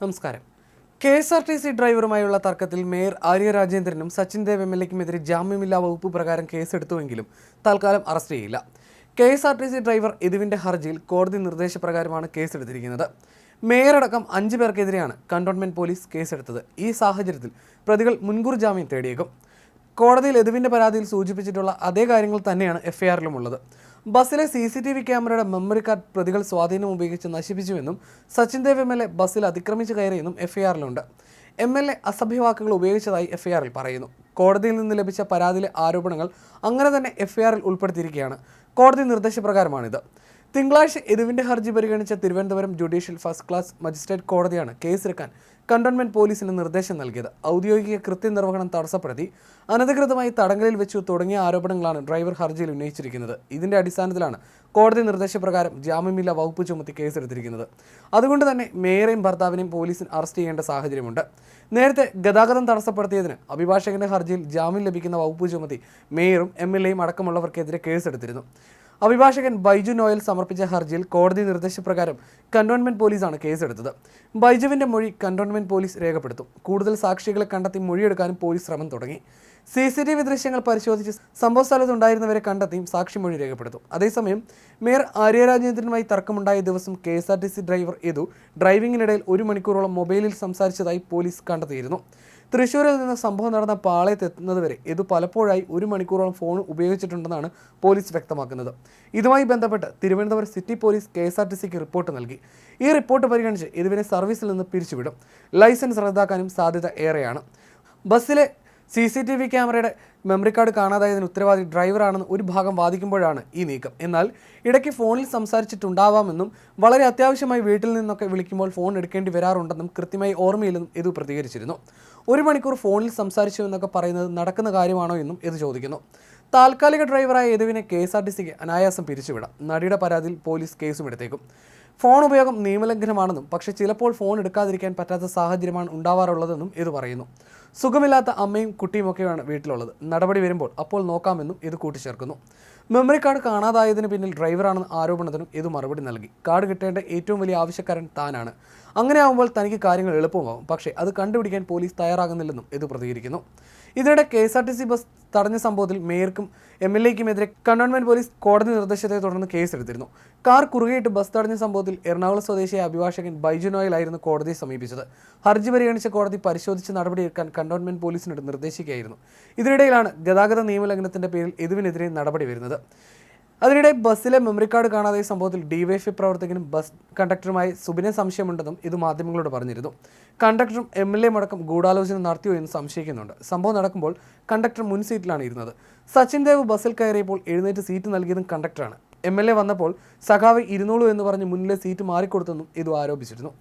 നമസ്കാരം. K S R T C ഡ്രൈവറുമായുള്ള തർക്കത്തിൽ mayor Arya രാജേന്ദ്രനും സച്ചിൻ ദേവ് എം എൽ എക്കുമെതിരെ ജാമ്യമില്ലാ വകുപ്പ് പ്രകാരം കേസെടുത്തുവെങ്കിലും തൽക്കാലം അറസ്റ്റ് ചെയ്യില്ല. K S R T C driver ഇതുവിന്റെ ഹർജിയിൽ കോടതി നിർദ്ദേശപ്രകാരമാണ് കേസെടുത്തിരിക്കുന്നത്. മേയറടക്കം അഞ്ച് പേർക്കെതിരെയാണ് കണ്ടോൺമെന്റ് പോലീസ് കേസെടുത്തത്. ഈ സാഹചര്യത്തിൽ പ്രതികൾ മുൻകൂർ ജാമ്യം തേടിയേക്കും. കോടതിയിൽ എതുവിന്റെ പരാതിയിൽ സൂചിപ്പിച്ചിട്ടുള്ള അതേ കാര്യങ്ങൾ തന്നെയാണ് എഫ്ഐആറിലും ഉള്ളത്. ബസ്സിലെ സി സി ടി വി ക്യാമറയുടെ മെമ്മറി കാർഡ് പ്രതികൾ സ്വാധീനം ഉപയോഗിച്ച് നശിപ്പിച്ചുവെന്നും Sachin Dev M L A ബസ്സിൽ അതിക്രമിച്ച് കയറിയെന്നും എഫ്ഐആറിലുണ്ട് എം എൽ എ അസഭ്യവാക്കുകൾ ഉപയോഗിച്ചതായി എഫ്ഐആറിൽ പറയുന്നു. കോടതിയിൽ നിന്ന് ലഭിച്ച പരാതിയിലെ ആരോപണങ്ങൾ അങ്ങനെ തന്നെ എഫ്ഐആറിൽ ഉൾപ്പെടുത്തിയിരിക്കുകയാണ്. കോടതി നിർദ്ദേശപ്രകാരമാണിത്. തിങ്കളാഴ്ച എതുവിന്റെ ഹർജി പരിഗണിച്ച Thiruvananthapuram judicial first class magistrate കോടതിയാണ് കേസെടുക്കാൻ കണ്ടോൺമെന്റ് പോലീസിന് നിർദ്ദേശം നൽകിയത്. ഔദ്യോഗിക കൃത്യനിർവഹണം തടസ്സപ്പെടുത്തി അനധികൃതമായി തടങ്കലിൽ വെച്ചു തുടങ്ങിയ ആരോപണങ്ങളാണ് ഡ്രൈവർ ഹർജിയിൽ ഉന്നയിച്ചിരിക്കുന്നത്. ഇതിന്റെ അടിസ്ഥാനത്തിലാണ് കോടതി നിർദ്ദേശപ്രകാരം ജാമ്യമില്ല വകുപ്പ് ചുമത്തി കേസെടുത്തിരിക്കുന്നത്. അതുകൊണ്ട് തന്നെ മേയറേയും ഭർത്താവിനെയും പോലീസിന് അറസ്റ്റ് ചെയ്യേണ്ട സാഹചര്യമുണ്ട്. നേരത്തെ ഗതാഗതം തടസ്സപ്പെടുത്തിയതിന് അഭിഭാഷകന്റെ ഹർജിയിൽ ജാമ്യം ലഭിക്കുന്ന വകുപ്പ് ചുമത്തി മേയറും എം എൽ എയും അടക്കമുള്ളവർക്കെതിരെ കേസെടുത്തിരുന്നു. അഭിഭാഷകൻ ബൈജു നോയൽ സമർപ്പിച്ച ഹർജിയിൽ കോടതി നിർദ്ദേശപ്രകാരം കന്റോൺമെന്റ് പോലീസാണ് കേസെടുത്തത്. ബൈജുവിന്റെ മൊഴി കന്റോൺമെന്റ് പോലീസ് രേഖപ്പെടുത്തും. കൂടുതൽ സാക്ഷികളെ കണ്ടെത്തി മൊഴിയെടുക്കാനും പോലീസ് ശ്രമം തുടങ്ങി. സി സി ടി വി ദൃശ്യങ്ങൾ പരിശോധിച്ച് സംഭവ സ്ഥലത്തുണ്ടായിരുന്നവരെ കണ്ടെത്തിയും സാക്ഷിമൊഴി രേഖപ്പെടുത്തും. അതേസമയം മേയർ ആര്യ രാജേന്ദ്രനുമായി തർക്കമുണ്ടായ ദിവസം K S R T C driver Yadu ഡ്രൈവിംഗിനിടയിൽ ഒരു മണിക്കൂറോളം മൊബൈലിൽ സംസാരിച്ചതായി പോലീസ് കണ്ടെത്തിയിരുന്നു. തൃശ്ശൂരിൽ നിന്ന് സംഭവം നടന്ന പാളയത്ത് എത്തുന്നതുവരെ ഇത് പലപ്പോഴായി ഒരു മണിക്കൂറോളം ഫോൺ ഉപയോഗിച്ചിട്ടുണ്ടെന്നാണ് പോലീസ് വ്യക്തമാക്കുന്നത്. ഇതുമായി ബന്ധപ്പെട്ട് Thiruvananthapuram city police K S R T സിക്ക് റിപ്പോർട്ട് നൽകി. ഈ റിപ്പോർട്ട് പരിഗണിച്ച് ഇതുവരെ സർവീസിൽ നിന്ന് പിരിച്ചുവിടും. ലൈസൻസ് റദ്ദാക്കാനും സാധ്യത ഏറെയാണ്. ബസ്സിലെ സി സി ടി വി ക്യാമറയുടെ മെമ്മറി കാർഡ് കാണാതായതിന് ഉത്തരവാദി ഡ്രൈവറാണെന്ന് ഒരു ഭാഗം വാദിക്കുമ്പോഴാണ് ഈ നീക്കം. എന്നാൽ ഇടയ്ക്ക് ഫോണിൽ സംസാരിച്ചിട്ടുണ്ടാവാമെന്നും വളരെ അത്യാവശ്യമായി വീട്ടിൽ നിന്നൊക്കെ വിളിക്കുമ്പോൾ ഫോൺ എടുക്കേണ്ടി വരാറുണ്ടെന്നും കൃത്യമായി ഓർമ്മയില്ലെന്നും ഇത് പ്രതികരിച്ചിരുന്നു. ഒരു മണിക്കൂർ ഫോണിൽ സംസാരിച്ചു എന്നൊക്കെ പറയുന്നത് നടക്കുന്ന കാര്യമാണോ എന്നും ഇത് ചോദിക്കുന്നു. താൽക്കാലിക ഡ്രൈവറായ യദുവിനെ കെ എസ് ആർ ടി സിക്ക് അനായാസം പിരിച്ചുവിടാം. നടിയുടെ പരാതിയിൽ പോലീസ് കേസും എടുത്തേക്കും. ഫോൺ ഉപയോഗം നിയമലംഘനമാണെന്നും പക്ഷേ ചിലപ്പോൾ ഫോൺ എടുക്കാതിരിക്കാൻ പറ്റാത്ത സാഹചര്യമാണ് ഉണ്ടാവാറുള്ളതെന്നും ഇത് പറയുന്നു. സുഖമില്ലാത്ത അമ്മയും കുട്ടിയുമൊക്കെയാണ് വീട്ടിലുള്ളത്. നടപടി വരുമ്പോൾ അപ്പോൾ നോക്കാമെന്നും ഇത് കൂട്ടിച്ചേർക്കുന്നു. മെമ്മറി കാർഡ് കാണാതായതിന് പിന്നിൽ ഡ്രൈവറാണെന്ന ആരോപണത്തിനും ഇത് മറുപടി നൽകി. കാർഡ് കിട്ടേണ്ട ഏറ്റവും വലിയ ആവശ്യക്കാരൻ താനാണ്. അങ്ങനെ ആവുമ്പോൾ തനിക്ക് കാര്യങ്ങൾ എളുപ്പമാകും പക്ഷേ അത് കണ്ടുപിടിക്കാൻ പോലീസ് തയ്യാറാകുന്നില്ലെന്നും ഇത് പ്രതികരിക്കുന്നു. ഇതിനിടെ K S R T C bus തടഞ്ഞ സംഭവത്തിൽ മേയർക്കും എം എൽ എക്കുമെതിരെ കണ്ടോൺമെന്റ് പോലീസ് കോടതി നിർദ്ദേശത്തെ തുടർന്ന് കേസെടുത്തിരുന്നു. കാർ കുറുകയിട്ട് ബസ് തടഞ്ഞ സംഭവത്തിൽ എറണാകുളം സ്വദേശിയായ അഭിഭാഷകൻ ബൈജു നോയലായിരുന്നു കോടതിയെ സമീപിച്ചത്. ഹർജി പരിഗണിച്ച കോടതി പരിശോധിച്ച് നടപടിയെടുക്കാൻ കണ്ടോൺമെന്റ് പോലീസിനോട് നിർദ്ദേശിക്കുകയായിരുന്നു. ഇതിനിടയിലാണ് ഗതാഗത നിയമലംഘനത്തിന്റെ പേരിൽ ഇതിനെതിരെ നടപടി വരുന്നത്. അതിനിടെ ബസ്സിലെ മെമ്മറി കാർഡ് കാണാതെ സംഭവത്തിൽ ഡിവൈഎഫ്ഐ പ്രവർത്തകനും ബസ് കണ്ടക്ടറുമായി സുബിനെ സംശയമുണ്ടെന്നും ഇത് മാധ്യമങ്ങളോട് പറഞ്ഞിരുന്നു. കണ്ടക്ടറും എം എൽ എ അടക്കം ഗൂഢാലോചന നടത്തിയോ എന്ന് സംശയിക്കുന്നുണ്ട്. സംഭവം നടക്കുമ്പോൾ കണ്ടക്ടർ മുൻ സീറ്റിലാണ് ഇരുന്നത്. സച്ചിൻ ദേവ് ബസ്സിൽ കയറിയപ്പോൾ എഴുന്നേറ്റ് സീറ്റ് നൽകിയതും കണ്ടക്ടറാണ്. എം എൽ എ വന്നപ്പോൾ സഖാവ് ഇരുന്നോളൂ എന്ന് പറഞ്ഞ് മുന്നിലെ സീറ്റ് മാറിക്കൊടുത്തെന്നും ഇത് ആരോപിച്ചിരുന്നു.